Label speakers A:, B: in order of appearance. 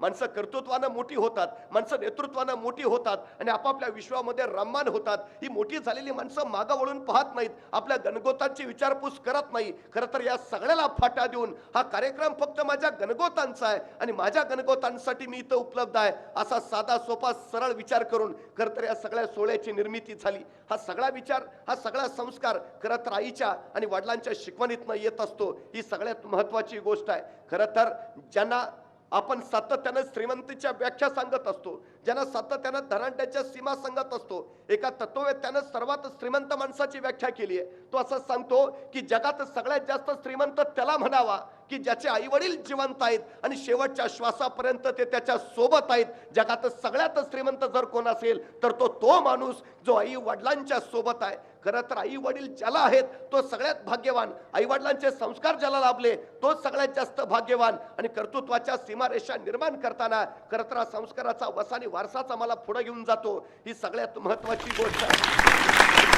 A: माणसं कर्तृत्वानं मोठी होतात माणसं नेतृत्वानं मोठी होतात आणि आपापल्या विश्वामध्ये रम्मान होतात. ही मोठी झालेली माणसं मागं वळून पाहत नाहीत आपल्या गणगोतांची विचारपूस करत नाही. खरं तर या सगळ्याला फाटा देऊन हा कार्यक्रम फक्त माझ्या गणगोतांचा आहे आणि माझ्या गणगोतांसाठी मी इथं उपलब्ध आहे असा साधा सोपा सरळ विचार करून खरं तर या सगळ्या सोहळ्याची निर्मिती झाली. हा सगळा विचार हा सगळा संस्कार खरं तर आईच्या आणि वडिलांच्या शिकवणीतनं येत असतो. ही सगळ्यात महत्वाची गोष्ट आहे. खरं तर ज्यांना आपण सातत्यानं श्रीमंतीच्या व्याख्या सांगत असतो. ज्यांना सातत्यानं धनाढ्याच्या सीमा सांगत असतो. एका तत्ववेत्यानं सर्वात श्रीमंत माणसाची व्याख्या केली आहे. तो असं सांगतो की जगात सगळ्यात जास्त श्रीमंत त्याला म्हणावा. की ज्याचे आई वडील जिवंत आहेत आणि शेवटच्या श्वासापर्यंत ते त्याच्या सोबत आहेत. जगात सगळ्यात श्रीमंत जर कोण असेल तर तो तो माणूस जो आई वडिलांच्या सोबत आहे. खरं तर आई वडील ज्याला आहेत तो सगळ्यात भाग्यवान. आई वडिलांचे संस्कार ज्याला लाभले तो सगळ्यात जास्त भाग्यवान. आणि कर्तृत्वाच्या सीमारेषा निर्माण करताना खरं तर हा संस्काराचा वसानी वारसाचा मला पुढे घेऊन जातो. ही सगळ्यात महत्वाची गोष्ट आहे.